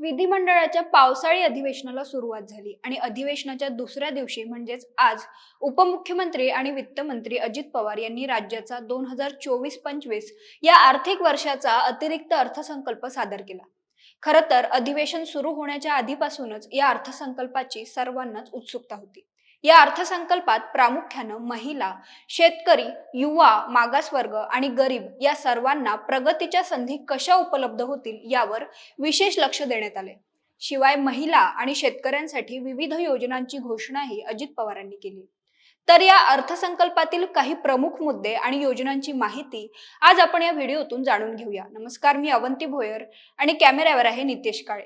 विधिमंडळाच्या पावसाळी अधिवेशनाला सुरुवात झाली आणि अधिवेशनाच्या दुसऱ्या दिवशी म्हणजेच आज उपमुख्यमंत्री आणि वित्तमंत्री अजित पवार यांनी राज्याचा दोन हजार चोवीस पंचवीस या आर्थिक वर्षाचा अतिरिक्त अर्थसंकल्प सादर केला. खरं तर अधिवेशन सुरू होण्याच्या आधीपासूनच या अर्थसंकल्पाची सर्वांनाच उत्सुकता होती. या अर्थसंकल्पात प्रामुख्यानं महिला शेतकरी युवा मागासवर्ग आणि गरीब या सर्वांना प्रगतीच्या संधी कशा उपलब्ध होतील यावर विशेष लक्ष देण्यात आले शिवाय महिला आणि शेतकऱ्यांसाठी विविध योजनांची घोषणाही अजित पवारांनी केली. तर या अर्थसंकल्पातील काही प्रमुख मुद्दे आणि योजनांची माहिती आज आपण या व्हिडिओतून जाणून घेऊया. नमस्कार मी अवंती भोयर आणि कॅमेऱ्यावर आहे नितेश काळे.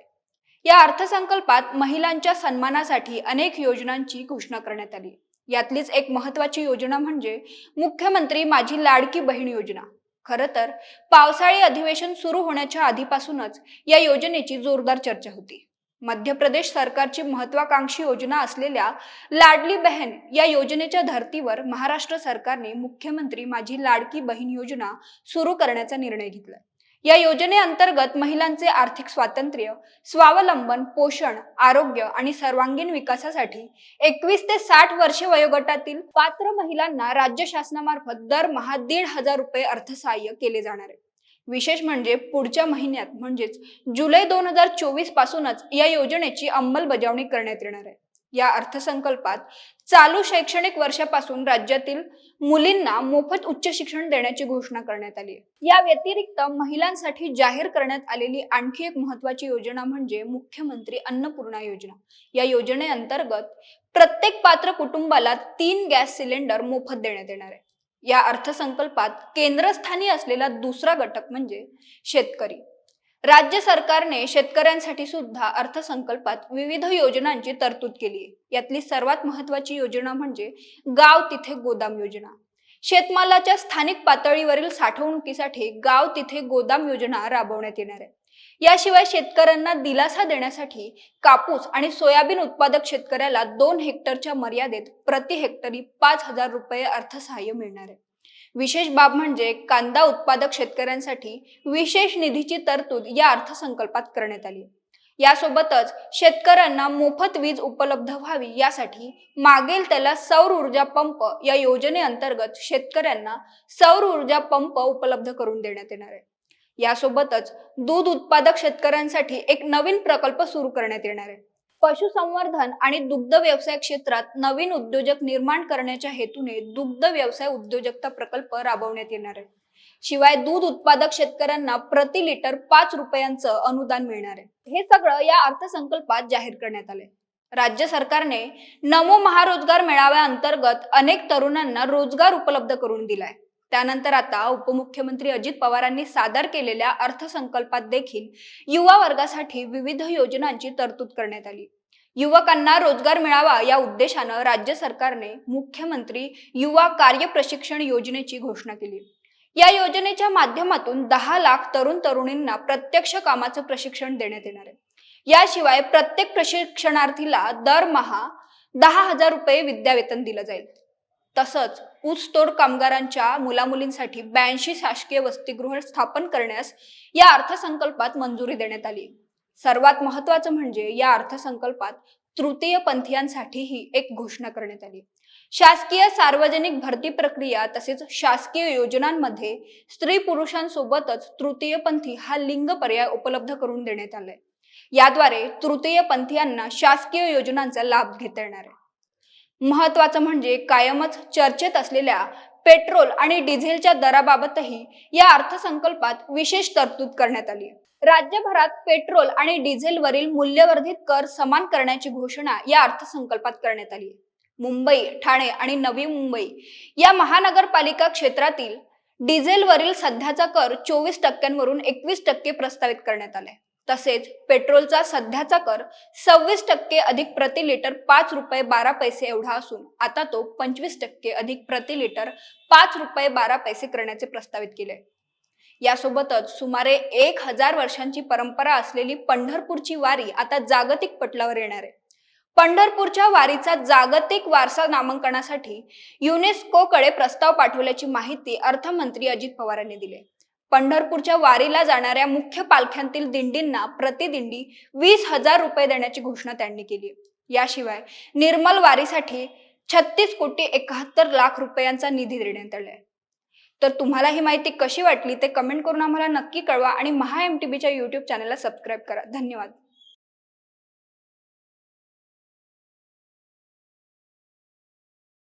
या अर्थसंकल्पात महिलांच्या सन्मानासाठी अनेक योजनांची घोषणा करण्यात आली. यातलीच एक महत्वाची योजना म्हणजे मुख्यमंत्री माझी लाडकी बहीण योजना. खर तर पावसाळी अधिवेशन सुरू होण्याच्या आधीपासूनच या योजनेची जोरदार चर्चा होती. मध्य प्रदेश सरकारची महत्वाकांक्षी योजना असलेल्या लाडली बहन या योजनेच्या धर्तीवर महाराष्ट्र सरकारने मुख्यमंत्री माझी लाडकी बहीण योजना सुरू करण्याचा निर्णय घेतला. या योजनेअंतर्गत महिलांचे आर्थिक स्वातंत्र्य स्वावलंबन पोषण आरोग्य आणि सर्वांगीण विकासासाठी एकवीस ते साठ वर्षे वयोगटातील पात्र महिलांना राज्य शासनामार्फत दरमहा दीड हजार रुपये अर्थसहाय्य केले जाणार आहे. विशेष म्हणजे पुढच्या महिन्यात म्हणजेच जुलै दोन हजार चोवीस पासूनच या योजनेची अंमलबजावणी करण्यात येणार आहे. या अर्थसंकल्पात चालू शैक्षणिक वर्षापासून राज्यातील मुलींना मोफत उच्च शिक्षण देण्याची घोषणा करण्यात आली. आहे या व्यतिरिक्त महिलांसाठी जाहीर करण्यात आलेली आणखी एक महत्वाची योजना म्हणजे मुख्यमंत्री अन्नपूर्णा योजना. या योजनेअंतर्गत प्रत्येक पात्र कुटुंबाला तीन गॅस सिलेंडर मोफत देण्यात येणार आहे. या अर्थसंकल्पात केंद्रस्थानी असलेला दुसरा घटक म्हणजे शेतकरी. राज्य सरकारने शेतकऱ्यांसाठी सुद्धा अर्थसंकल्पात विविध योजनांची तरतूद केली आहे. यातली सर्वात महत्वाची योजना म्हणजे गाव तिथे गोदाम योजना. शेतमालाच्या स्थानिक पातळीवरील साठवणुकीसाठी गाव तिथे गोदाम योजना राबवण्यात येणार आहे. याशिवाय शेतकऱ्यांना दिलासा देण्यासाठी कापूस आणि सोयाबीन उत्पादक शेतकऱ्याला दोन हेक्टरच्या मर्यादेत प्रति हेक्टरी पाच हजार रुपये अर्थसहाय्य मिळणार आहे. विशेष बाब म्हणजे कांदा उत्पादक शेतकऱ्यांसाठी विशेष निधीची तरतूद या अर्थसंकल्पात करण्यात आली. यासोबतच शेतकऱ्यांना मोफत वीज उपलब्ध व्हावी यासाठी मागेल त्याला सौर ऊर्जा पंप या योजनेअंतर्गत शेतकऱ्यांना सौर ऊर्जा पंप उपलब्ध करून देण्यात येणार आहे. यासोबतच दूध उत्पादक शेतकऱ्यांसाठी एक नवीन प्रकल्प सुरू करण्यात येणार आहे. पशुसंवर्धन आणि दुग्ध व्यवसाय क्षेत्रात नवीन उद्योजक निर्माण करण्याच्या हेतूने दुग्ध व्यवसाय उद्योजकता प्रकल्प राबवण्यात येणार आहे. शिवाय दूध उत्पादक शेतकऱ्यांना प्रति लिटर पाच रुपयांचं अनुदान मिळणार आहे. हे सगळं या अर्थसंकल्पात जाहीर करण्यात आले राज्य सरकारने नमो महारोजगार मेळाव्याअंतर्गत अनेक तरुणांना रोजगार उपलब्ध करून दिलाय. त्यानंतर आता उपमुख्यमंत्री अजित पवारांनी सादर केलेल्या अर्थसंकल्पात देखील युवा वर्गासाठी विविध योजनांची तरतूद करण्यात आली. युवकांना रोजगार मिळावा या उद्देशानं राज्य सरकारने मुख्यमंत्री युवा कार्य प्रशिक्षण योजनेची घोषणा केली. या योजनेच्या माध्यमातून दहा लाख तरुण तरुणींना प्रत्यक्ष कामाचं प्रशिक्षण देण्यात येणार आहे. याशिवाय प्रत्येक प्रशिक्षणार्थीला दरमहा दहा हजार रुपये विद्यावेतन दिलं जाईल. तसंच ऊसतोड कामगारांच्या मुलामुलींसाठी ब्याऐंशी शासकीय वसतिगृह स्थापन करण्यास या अर्थसंकल्पात मंजुरी देण्यात आली. सर्वात महत्वाचं म्हणजे या अर्थसंकल्पात तृतीय पंथीयांसाठीही एक घोषणा करण्यात आली. शासकीय सार्वजनिक भरती प्रक्रिया तसेच शासकीय योजनांमध्ये स्त्री पुरुषांसोबतच तृतीय पंथी हा लिंग पर्याय उपलब्ध करून देण्यात आलाय. याद्वारे तृतीय पंथीयांना शासकीय योजनांचा लाभ घेता येणार आहे. महत्वाचं म्हणजे कायमच चर्चेत असलेल्या पेट्रोल आणि डिझेलच्या दराबाबतही या अर्थसंकल्पात विशेष तरतूद करण्यात आली राज्यभरात पेट्रोल आणि डिझेलवरील मूल्यवर्धित कर समान करण्याची घोषणा या अर्थसंकल्पात करण्यात आली मुंबई ठाणे आणि नवी मुंबई या महानगरपालिका क्षेत्रातील डिझेलवरील सध्याचा कर चोवीस टक्क्यांवरून एकवीस टक्के प्रस्तावित करण्यात आलाय. तसेच पेट्रोलचा सध्याचा कर सव्वीस टक्के अधिक प्रति लिटर पाच रुपये बारा पैसे एवढा असून आता तो पंचवीस टक्के अधिक प्रति लिटर पाच रुपये बारा पैसे करण्याचे प्रस्तावित केले. यासोबतच सुमारे एक हजार वर्षांची परंपरा असलेली पंढरपूरची वारी आता जागतिक पटलावर येणार आहे. पंढरपूरच्या वारीचा जागतिक वारसा नामांकनासाठी युनेस्कोकडे प्रस्ताव पाठवल्याची माहिती अर्थमंत्री अजित पवार यांनी दिली पंढरपूरच्या वारीला जाणाऱ्या मुख्य पालख्यांतील दिंडींना प्रतिदिंडी वीस हजार रुपये देण्याची घोषणा त्यांनी केली याशिवाय निर्मल वारीसाठी छत्तीस कोटी एकाहत्तर लाख रुपयांचा निधी देण्यात आलाय तर तुम्हाला ही माहिती कशी वाटली ते कमेंट करून आम्हाला नक्की कळवा आणि महा एम टी बीच्या युट्यूब चॅनलला सबस्क्राईब करा. धन्यवाद.